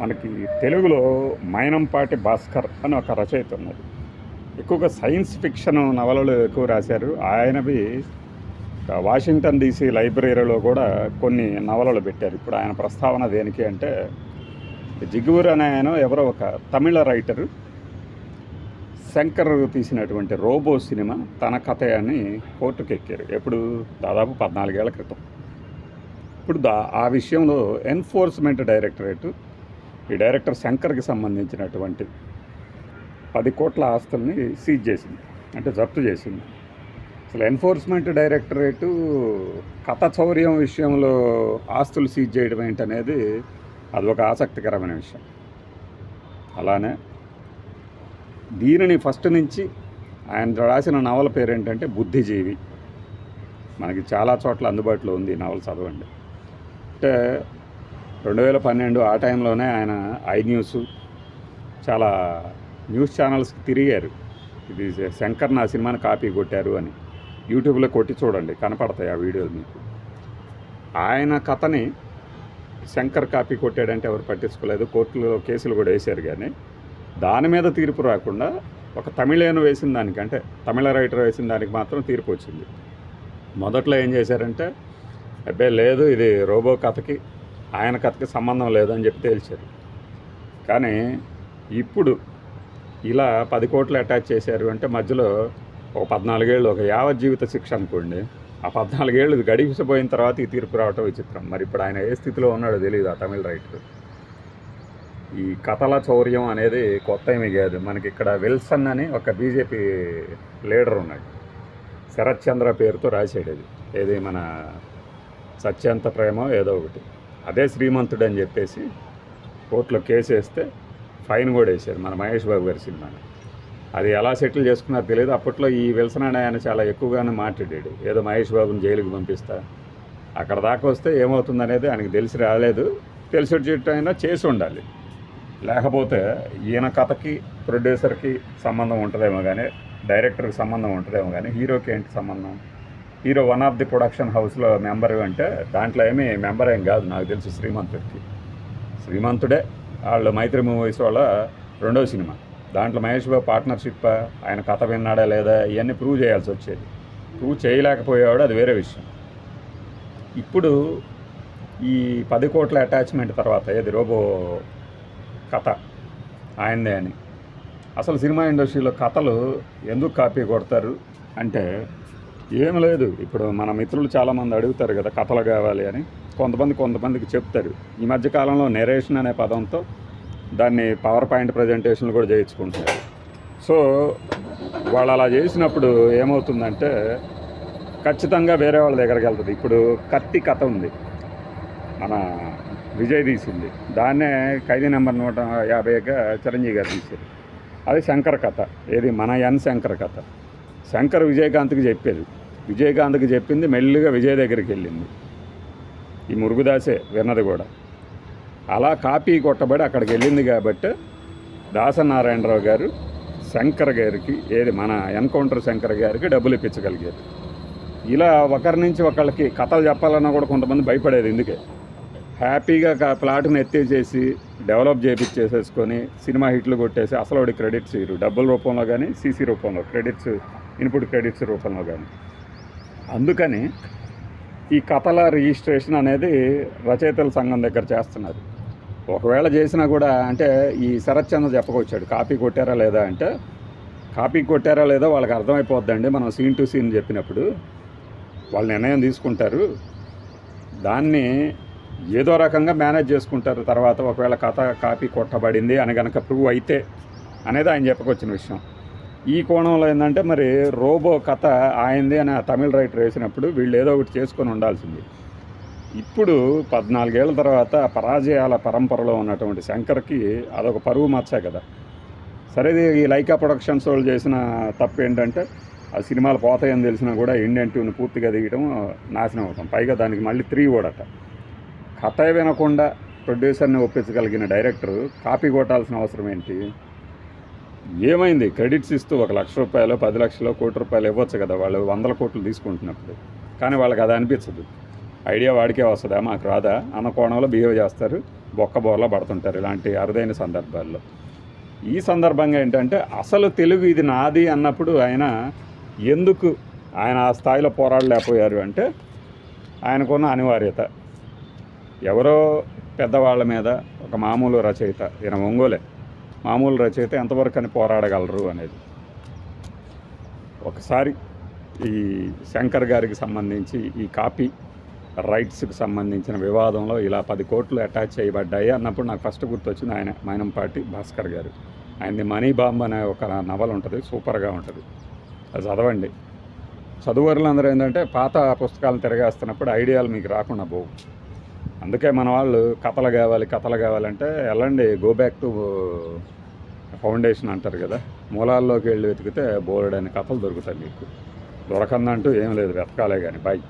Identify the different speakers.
Speaker 1: మనకి తెలుగులో మైనంపాటి భాస్కర్ అని ఒక రచయిత ఉన్నది. ఎక్కువగా సైన్స్ ఫిక్షన్ నవలలు ఎక్కువ రాశారు. ఆయనవి వాషింగ్టన్ డీసీ లైబ్రరీలో కూడా కొన్ని నవలలు పెట్టారు. ఇప్పుడు ఆయన ప్రస్తావన దేనికి అంటే జిగురు అనే ఆయన ఎవరో ఒక తమిళ రైటరు శంకర్ తీసినటువంటి రోబో సినిమా తన కథ అని కోర్టుకు ఎక్కారు ఎప్పుడు? దాదాపు పద్నాలుగేళ్ళ క్రితం. ఇప్పుడు దా ఆ విషయంలో ఎన్ఫోర్స్మెంట్ డైరెక్టరేటు ఈ డైరెక్టర్ శంకర్కి సంబంధించినటువంటి పది కోట్ల ఆస్తుల్ని సీజ్ చేసింది. అంటే జప్తు చేసింది. అసలు ఎన్ఫోర్స్మెంట్ డైరెక్టరేటు కథ చౌర్యం విషయంలో ఆస్తులు సీజ్ చేయడం ఏంటనేది అది ఒక ఆసక్తికరమైన విషయం. అలానే దీనిని ఫస్ట్ నుంచి ఆయన రాసిన నవల పేరేంటంటే బుద్ధిజీవి. మనకి చాలా చోట్ల అందుబాటులో ఉంది ఈ నవల చదవండి. అంటే రెండు వేల పన్నెండు ఆ టైంలోనే ఆయన ఐ న్యూస్ చాలా న్యూస్ ఛానల్స్కి తిరిగారు. ఇది శంకర్ నా సినిమాని కాపీ కొట్టారు అని. యూట్యూబ్లో కొట్టి చూడండి కనపడతాయి ఆ వీడియోలు మీకు. ఆయన కథని శంకర్ కాపీ కొట్టాడంటే ఎవరు పట్టించుకోలేదు. కోర్టులో కేసులు కూడా వేశారు కానీ దాని మీద తీర్పు రాకుండా ఒక తమిళను వేసిన దానికంటే తమిళ రైటర్ వేసిన దానికి మాత్రం తీర్పు వచ్చింది. మొదట్లో ఏం చేశారంటే అబ్బాయి లేదు ఇది రోబో కథకి ఆయన కథకి సంబంధం లేదని చెప్పి తేల్చారు. కానీ ఇప్పుడు ఇలా పది కోట్లు అటాచ్ చేశారు అంటే మధ్యలో ఒక పద్నాలుగేళ్ళు ఒక యావత్ జీవిత శిక్ష అనుకోండి. ఆ పద్నాలుగేళ్ళు గడిపిసిపోయిన తర్వాత ఈ తీర్పు రావటం విచిత్రం. మరి ఇప్పుడు ఆయన ఏ స్థితిలో ఉన్నాడో తెలియదు ఆ తమిళ రైటర్. ఈ కథల చౌర్యం అనేది కొత్త ఏమీ కాదు. మనకి ఇక్కడ విల్సన్ అని ఒక బీజేపీ లీడర్ ఉన్నాడు. శరత్ చంద్ర పేరుతో రాశాడు అది. ఏది మన సత్యంత ప్రేమ ఏదో ఒకటి. అదే శ్రీమంతుడు అని చెప్పేసి కోర్టులో కేసు వేస్తే ఫైన్ కూడా వేశారు మన మహేష్ బాబు గారి సినిమాని అది ఎలా సెటిల్ చేసుకున్నారో తెలియదు. అప్పట్లో ఈ విల్సన్ అనే ఆయన చాలా ఎక్కువగానే మాట్లాడాడు. ఏదో మహేష్ బాబుని జైలుకి పంపిస్తా. అక్కడ దాకా వస్తే ఏమవుతుంది అనేది ఆయనకి తెలిసి రాలేదు. తెలిసి అయినా చేసి ఉండాలి. లేకపోతే ఈయన కథకి ప్రొడ్యూసర్కి సంబంధం ఉంటుందేమో కానీ డైరెక్టర్కి సంబంధం ఉంటుందేమో కానీ హీరోకి ఏంటి సంబంధం? Hero one of the production హౌస్లో మెంబర్ అంటే దాంట్లో ఏమీ మెంబర్ ఏం కాదు నాకు తెలుసు శ్రీమంతుడికి. శ్రీమంతుడే వాళ్ళు మైత్రి మూవీస్ వాళ్ళ రెండో సినిమా. దాంట్లో మహేష్ బాబు పార్ట్నర్షిప్ ఆయన కథ విన్నాడా లేదా ఇవన్నీ ప్రూవ్ చేయాల్సి వచ్చేది. ప్రూవ్ చేయలేకపోయేవాడు అది వేరే విషయం. ఇప్పుడు ఈ పది కోట్ల అటాచ్మెంట్ తర్వాత ఏది రోబో కథ ఆయనదే అని. అసలు సినిమా ఇండస్ట్రీలో కథలు ఎందుకు కాపీ కొడతారు అంటే ఏం లేదు. ఇప్పుడు మన మిత్రులు చాలామంది అడుగుతారు కదా కథలు కావాలి అని. కొంతమంది కొంతమందికి చెప్తారు. ఈ మధ్య కాలంలో నెరేషన్ అనే పదంతో దాన్ని పవర్ పాయింట్ ప్రజెంటేషన్లు కూడా చేయించుకుంటారు సో వాళ్ళు అలా చేసినప్పుడు ఏమవుతుందంటే ఖచ్చితంగా వేరే వాళ్ళ దగ్గరికి వెళ్తుంది. ఇప్పుడు కత్తి కథ ఉంది. మన విజయ్ తీసింది. దాన్నే ఖైదీ నెంబర్ నూట యాభైగా చిరంజీవి గారు తీశారు. అది శంకర్ కథ. ఏది? మన ఎన్ శంకర్ కథ. శంకర్ విజయకాంత్కి చెప్పేది. విజయకాంత్కి చెప్పింది మెల్లిగా విజయ్ దగ్గరికి వెళ్ళింది. ఈ మురుగుదాసే విన్నది కూడా. అలా కాపీ కొట్టబడి అక్కడికి వెళ్ళింది కాబట్టి దాసనారాయణరావు గారు శంకర్ గారికి ఏది మన ఎన్కౌంటర్ శంకర్ గారికి డబ్బులు ఇప్పించగలిగారు. ఇలా ఒకరి నుంచి ఒకళ్ళకి కథలు చెప్పాలన్నా కూడా కొంతమంది భయపడేది ఎందుకే? హ్యాపీగా ప్లాట్ని ఎత్తేసేసి డెవలప్ చేపించేసేసుకొని సినిమా హిట్లు కొట్టేసి అసలు క్రెడిట్స్ ఇరు డబ్బుల రూపంలో కానీ సీసీ రూపంలో క్రెడిట్స్ ఇన్పుట్ క్రెడిట్స్ రూపంలో కానీ. అందుకని ఈ కథల రిజిస్ట్రేషన్ అనేది రచయితల సంఘం దగ్గర చేస్తున్నారు. ఒకవేళ చేసినా కూడా అంటే ఈ శరత్ చంద్ర చెప్పకొచ్చాడు కాపీ కొట్టారా లేదా? అంటే కాపీ కొట్టారా లేదా? వాళ్ళకి అర్థమైపోద్దండి. మనం సీన్ టు సీన్ చెప్పినప్పుడు వాళ్ళు నిర్ణయం తీసుకుంటారు. దాన్ని ఏదో రకంగా మేనేజ్ చేసుకుంటారు. తర్వాత ఒకవేళ కథ కాపీ కొట్టబడింది అని కనుక ప్రూవ్ అయితే అనేది ఆయన చెప్పకొచ్చిన విషయం. ఈ కోణంలో ఏంటంటే మరి రోబో కథ ఆయనది అని ఆ తమిళ రైటర్ వేసినప్పుడు వీళ్ళు ఏదో ఒకటి చేసుకొని ఉండాల్సింది. ఇప్పుడు పద్నాలుగేళ్ళ తర్వాత పరాజయాల పరంపరలో ఉన్నటువంటి శంకర్కి అదొక పరువు మచ్చే కదా. సరే ఇది ఈ లైకా ప్రొడక్షన్స్ వాళ్ళు చేసిన తప్పు ఏంటంటే ఆ సినిమాలు పోతాయని తెలిసినా కూడా ఇండియన్ ట్యూన్ పూర్తిగా దిగడం నాశనం అవుతాం. పైగా దానికి మళ్ళీ త్రీ కూడా కథ వినకుండా ప్రొడ్యూసర్ని ఒప్పించగలిగిన డైరెక్టర్ కాపీ కొట్టాల్సిన అవసరం ఏంటి? ఏమైంది? క్రెడిట్స్ ఇస్తూ ఒక లక్ష రూపాయలు పది లక్షలు కోటి రూపాయలు ఇవ్వచ్చు కదా. వాళ్ళు వందల కోట్లు తీసుకుంటున్నప్పుడు. కానీ వాళ్ళకి అది అనిపించదు. ఐడియా వాడికే వస్తుందా? మాకు రాదా? అన్న కోణంలో బిహేవ్ చేస్తారు. బొక్క బోర్లా పడుతుంటారు ఇలాంటి అరుదైన సందర్భాల్లో. ఈ సందర్భంగా ఏంటంటే అసలు తెలుగు ఇది నాది అన్నప్పుడు ఆయన ఎందుకు ఆయన ఆ స్థాయిలో పోరాడలేకపోయారు అంటే ఆయనకున్న అనివార్యత. ఎవరో పెద్దవాళ్ళ మీద ఒక మామూలు రచయిత ఈయన ఒంగోలే. మామూలు రచయిత ఎంతవరకు అని పోరాడగలరు అనేది. ఒకసారి ఈ శంకర్ గారికి సంబంధించి ఈ కాపీ రైట్స్కి సంబంధించిన వివాదంలో ఇలా పది కోట్లు అటాచ్ చేయబడ్డాయి అన్నప్పుడు నాకు ఫస్ట్ గుర్తొచ్చింది ఆయన మైనంపాటి భాస్కర్ గారు. ఆయనది మనీ బాంబ్ అనే ఒక నవల ఉంటుంది సూపర్గా ఉంటుంది. అది చదవండి. చదువురులందరూ ఏంటంటే పాత పుస్తకాలను తిరగేస్తున్నప్పుడు ఐడియాలు మీకు రాకుండా పోవు. అందుకే మన వాళ్ళు కథలు కావాలి కథలు కావాలంటే వెళ్ళండి. గో బ్యాక్ టు ఫౌండేషన్ అంటారు కదా. మూలాల్లోకి వెళ్ళి వెతికితే బోర్డు అనే కథలు దొరుకుతాయి మీకు. దొరకందంటూ ఏం లేదు వెతకాలే కానీ బాయ్